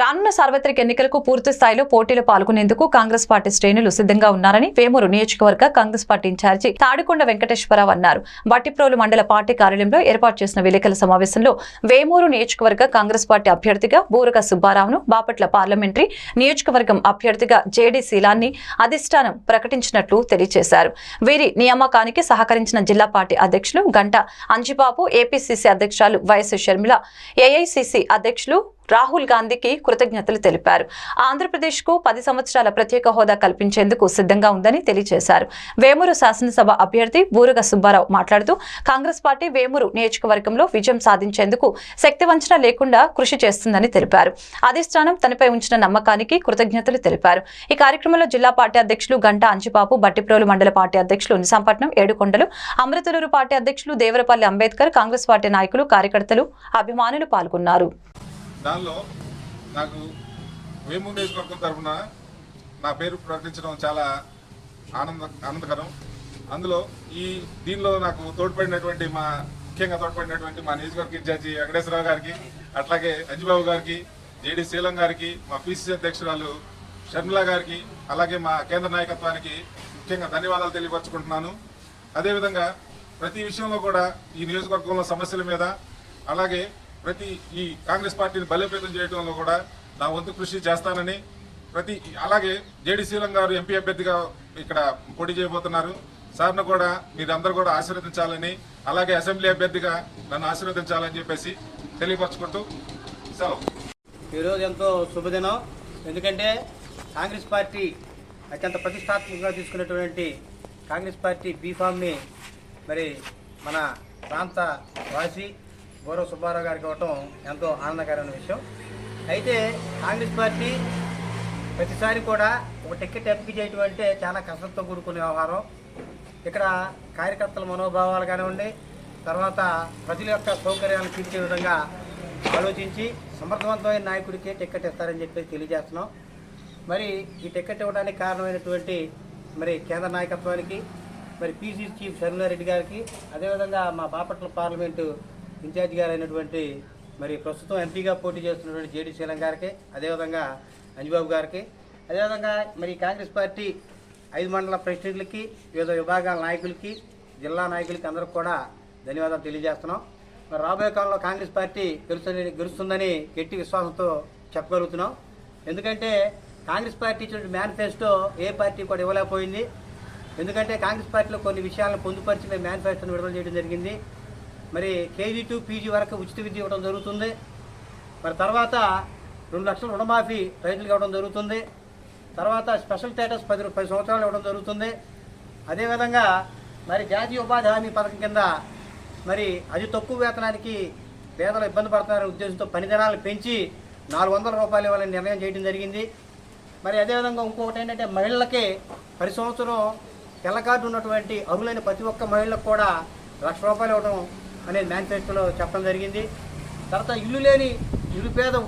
రానున్న సార్వత్రిక ఎన్నికలకు పూర్తి స్థాయిలో పోటీలో పాల్గొనేందుకు కాంగ్రెస్ పార్టీ శ్రేణులు సిద్ధంగా ఉన్నారని వేమూరు నియోజకవర్గ Congress party in charge Tadikonda Venkateswara Rao అన్నారు. బట్టిప్రోలు మండల పార్టీ కార్యాలయంలో ఏర్పాటు చేసిన విలేకరుల సమావేశంలో వేమూరు నియోజకవర్గ కాంగ్రెస్ పార్టీ అభ్యర్థిగా బూరగ సుబ్బారావును బాపట్ల పార్లమెంటరీ నియోజకవర్గం అభ్యర్థిగా జేడీ శీలాన్ని అధిష్టానం ప్రకటించినట్లు తెలియజేశారు. వీరి నియామకానికి సహకరించిన జిల్లా పార్టీ అధ్యక్షులు గంట అంజిబాబు ఏపీసీసీ అధ్యక్షురాలు వైఎస్ షర్మిల ఏఐసీసీ అధ్యక్షులు రాహుల్ గాంధీకి కృతజ్ఞతలు తెలిపారు. ఆంధ్రప్రదేశ్కు పది సంవత్సరాల ప్రత్యేక హోదా కల్పించేందుకు సిద్ధంగా ఉందని తెలియజేశారు. వేమూరు శాసనసభ అభ్యర్థి బూరుగ సుబ్బారావు మాట్లాడుతూ కాంగ్రెస్ పార్టీ వేమూరు నియోజకవర్గంలో విజయం సాధించేందుకు శక్తి వంచన లేకుండా కృషి చేస్తుందని తెలిపారు. అధిష్టానం తనపై ఉంచిన నమ్మకానికి కృతజ్ఞతలు తెలిపారు. ఈ కార్యక్రమంలో జిల్లా పార్టీ అధ్యక్షులు గంటా అంచిపాపు బట్టిప్రోలు మండల పార్టీ అధ్యక్షులు నిజాంపట్నం ఏడుకొండలు అమృతలూరు పార్టీ అధ్యక్షులు దేవరపల్లి అంబేద్కర్ కాంగ్రెస్ పార్టీ నాయకులు కార్యకర్తలు అభిమానులు పాల్గొన్నారు. దానిలో నాకు వేమూరు నియోజకవర్గం తరఫున నా పేరు ప్రకటించడం చాలా ఆనంద ఆనందకరం. అందులో ఈ దీనిలో నాకు తోడ్పడినటువంటి మా ముఖ్యంగా తోడ్పడినటువంటి మా నియోజకవర్గ ఇన్ఛార్జి వెంకటేశ్వరరావు గారికి అట్లాగే అంజిబాబు గారికి జేడి శీలం గారికి మా పిసిసి అధ్యక్షురాలు షర్మిల గారికి అలాగే మా కేంద్ర నాయకత్వానికి ముఖ్యంగా ధన్యవాదాలు తెలియపరచుకుంటున్నాను. అదేవిధంగా ప్రతి విషయంలో కూడా ఈ నియోజకవర్గంలో సమస్యల మీద అలాగే ప్రతి ఈ కాంగ్రెస్ పార్టీని బలోపేతం చేయడంలో కూడా నా వంతు కృషి చేస్తానని ప్రతి అలాగే జేడి శీలం గారు ఎంపీ అభ్యర్థిగా ఇక్కడ పోటీ చేయబోతున్నారు. సార్ను కూడా మీరందరూ కూడా ఆశీర్వదించాలని అలాగే అసెంబ్లీ అభ్యర్థిగా నన్ను ఆశీర్వదించాలని చెప్పేసి తెలియపరచుకుంటూ సెలవు. ఈరోజు ఎంతో శుభదినం. ఎందుకంటే కాంగ్రెస్ పార్టీ అత్యంత ప్రతిష్టాత్మకంగా తీసుకున్నటువంటి కాంగ్రెస్ పార్టీ బీఫామ్ని మరి మన ప్రాంత వాసి గౌరవ సుబ్బారావు గారికి ఇవ్వటం ఎంతో ఆనందకరమైన విషయం. అయితే కాంగ్రెస్ పార్టీ ప్రతిసారి కూడా ఒక టికెట్ ఎంపిక చేయటం అంటే చాలా కష్టంతో కూడుకునే వ్యవహారం. ఇక్కడ కార్యకర్తల మనోభావాలు కానివ్వండి తర్వాత ప్రజల యొక్క సౌకర్యాలను తీర్చే విధంగా ఆలోచించి సమర్థవంతమైన నాయకుడికి టికెట్ ఇస్తారని చెప్పి తెలియజేస్తున్నాం. మరి ఈ టికెట్ ఇవ్వడానికి కారణమైనటువంటి మరి కేంద్ర నాయకత్వానికి మరి పీసీసీ చీఫ్ శర్మిలారెడ్డి గారికి అదేవిధంగా మా బాపట్ల పార్లమెంటు ఇన్ఛార్జ్ గారు అయినటువంటి మరి ప్రస్తుతం ఎంపీగా పోటీ చేస్తున్నటువంటి జేడీ శీలం గారికి అదేవిధంగా అంజబాబు గారికి అదేవిధంగా మరి కాంగ్రెస్ పార్టీ ఐదు మండల ప్రెసిడెంట్లకి వివిధ విభాగాల నాయకులకి జిల్లా నాయకులకి అందరికి కూడా ధన్యవాదాలు తెలియజేస్తున్నాం. మరి రాబోయే కాలంలో కాంగ్రెస్ పార్టీ గెలుస్తుందని గెలుస్తుందని గట్టి విశ్వాసంతో చెప్పగలుగుతున్నాం. ఎందుకంటే కాంగ్రెస్ పార్టీ ఇచ్చిన మేనిఫెస్టో ఏ పార్టీ కూడా ఇవ్వలేకపోయింది. ఎందుకంటే కాంగ్రెస్ పార్టీలో కొన్ని విషయాలను పొందుపరిచి మేము మేనిఫెస్టోను విడుదల చేయడం జరిగింది. మరి కేజీ టు పీజీ వరకు ఉచిత విద్య ఇవ్వడం జరుగుతుంది. మరి తర్వాత రెండు లక్షల రుణమాఫీ రైతులకు ఇవ్వడం జరుగుతుంది. తర్వాత స్పెషల్ స్టేటస్ పది పది సంవత్సరాలు ఇవ్వడం జరుగుతుంది. అదేవిధంగా మరి జాతీయ ఉపాధి హామీ పథకం కింద మరి అతి తక్కువ వేతనానికి పేదలు ఇబ్బంది పడుతున్నారనే ఉద్దేశంతో పనిదినాలు పెంచి నాలుగు వందల రూపాయలు ఇవ్వాలని నిర్ణయం చేయడం జరిగింది. మరి అదేవిధంగా ఇంకొకటి ఏంటంటే మహిళలకి ప్రతి సంవత్సరం తెల్ల కార్డు ఉన్నటువంటి అర్హులైన ప్రతి ఒక్క మహిళలకు కూడా లక్ష రూపాయలు ఇవ్వడం అనేది మేనిఫెస్టోలో చెప్పడం జరిగింది. తర్వాత ఇల్లు లేని నిరుపేద